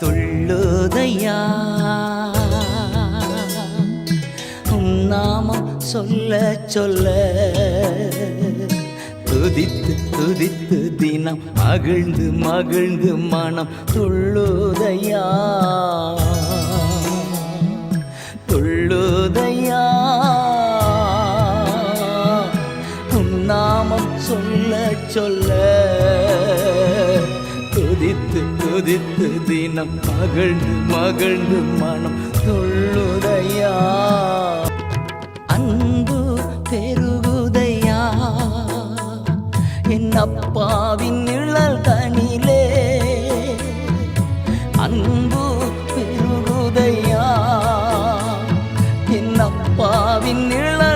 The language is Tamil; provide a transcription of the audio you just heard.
துள்ளுதையா? நாமம் சொல்ல சொல்ல துதித்து துதித்து தினம் மகிழ்ந்து மகிழ்ந்து மனம் துள்ளுதையா? துள்ளுதையா? நாமம் சொல்ல சொல்ல துதித்து துதித்து தினம் மகிழ்ந்து மகிழ்ந்து மனம் துள்ளுதையா அன்பு பெருகுதையா? என் அப்பாவின் நிழல் தனிலே அன்பு பெருகுதையா? என் அப்பாவின் நிழல்